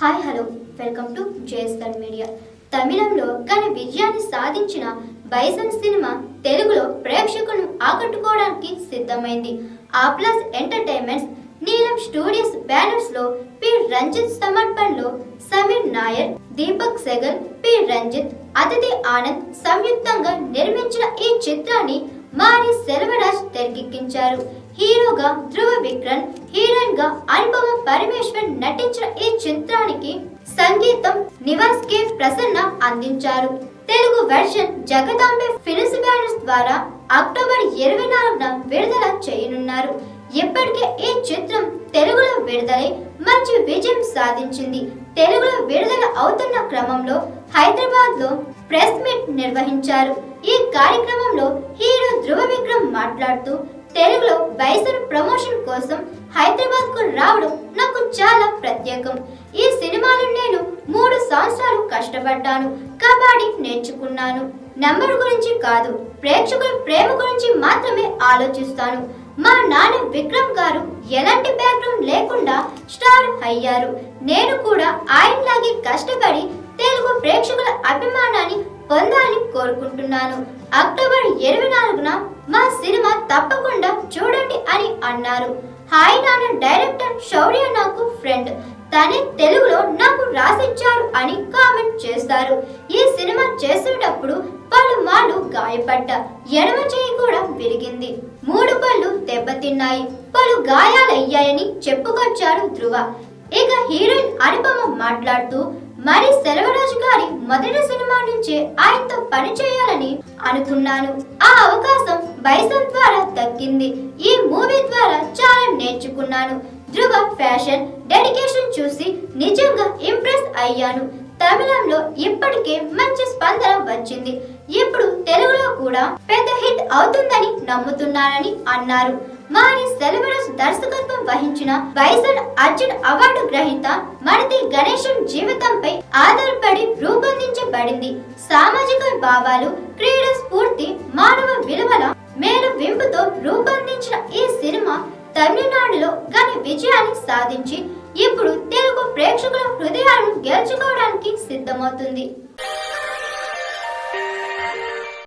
Hi hello. Welcome to JSR media. తమిళంలో ఘన విజయాన్ని సాధించిన బైసన్ సినిమా తెలుగులో ప్రేక్షకులను ఆకట్టుకోవడానికి సిద్ధమైంది. A plus entertainments Neelam studios బ్యానర్స్లో P. Ranjith సమర్పణలో సమీర్ నాయర్ దీపక్ సెగల్ పి. రంజిత్ అతిథి ఆనంద్ సంయుక్తంగా నిర్మించిన ఈ చిత్రాన్ని మారి సెల్వరాజ్ తెరకెక్కించారు. హీరోగా ధ్రువ విక్రమ్ హీరోయిన్గా అనుపమ పరమేశ్వర్ నటించిన ఈ చిత్రానికి సంగీతం నివాస్ కే ప్రసన్న అందించారు. Telugu version Jagadambe films banners ద్వారా అక్టోబర్ ఇరవై నాలుగున విడుదల చేయనున్నారు. ఇప్పటికే ఈ చిత్రం తెలుగులో విడుదలై మంచి విజయం సాధించింది. తెలుగులో విడుదల అవుతున్న క్రమంలో హైదరాబాద్లో ప్రెస్ మీట్ నిర్వహించారు. ఈ కార్యక్రమంలో హీరో ధ్రువ విక్రమ్ మాట్లాడుతూ తెలుగులో బైసన్ ప్రమోషన్ కోసం హైదరాబాద్కు రావడం నాకు చాలా ప్రత్యేకం. ఈ సినిమాలో నేను మూడు సంవత్సరాలు కష్టపడ్డాను. కబడ్డీ నేర్చుకున్నాను. నంబర్ గురించి కాదు ప్రేక్షకుల ప్రేమ గురించి మాత్రమే ఆలోచిస్తాను. మా నాన్న విక్రమ్ గారు ఎలాంటి బ్యాక్గ్రౌండ్ లేకుండా స్టార్ అయ్యారు. నేను కూడా ఆయనలాగే కష్టపడి తెలుగు ప్రేక్షకుల అభిమానాన్ని పొందాలని కోరుకుంటున్నాను. అక్టోబర్ ఇరవై నాలుగున మా సినిమా తప్పకుండా చూడండి అని అన్నారు. హాయ్ నాన్న డైరెక్టర్ శౌర్య నాకు ఫ్రెండ్ తనే తెలుగులో నాకు రాసిచ్చారు అని కామెంట్ చేస్తారు. ఈ సినిమా చేసేటప్పుడు పలుమార్లు గాయపడ్డ ఎడమ చేయి కూడా విరిగింది. మూడు పళ్ళు దెబ్బతిన్నాయి. పలు గాయాలయ్యాయని చెప్పుకొచ్చారు ధ్రువ. ఇక హీరోయిన్ అనుపమ మాట్లాడుతూ మరి సెలవరాజు గారి మొదటి సినిమా నుంచే ఆయనతో పని చేయాలని అనుకున్నాను. ఆ అవకాశం బైసన్ ద్వారా తగ్గింది. ఈ మూవీ ద్వారా చాలా నేర్చుకున్నాను. ధృవ ఫ్యాషన్ డెడికేషన్ చూసి నిజంగా ఇంప్రెస్ అయ్యాను. తమిళంలో ఇప్పటికే మంచి స్పందన వచ్చింది. ఇప్పుడు తెలుగులో కూడా పెద్ద హిట్ అవుతుందని నమ్ముతున్నానని అన్నారు. మారి సెలవరస్ దర్శకత్వం వహించిన బైసన్ అర్జున్ అవార్డు గ్రహీత మణితి గణేశం జీవితంపై ఆధారపడి రూపొందించబడింది. సామాజిక భావాలు క్రీడ స్ఫూర్తి తమిళనాడులో ఘన విజయాన్ని సాధించి ఇప్పుడు తెలుగు ప్రేక్షకుల హృదయాలను గెలుచుకోవడానికి సిద్ధమవుతుంది.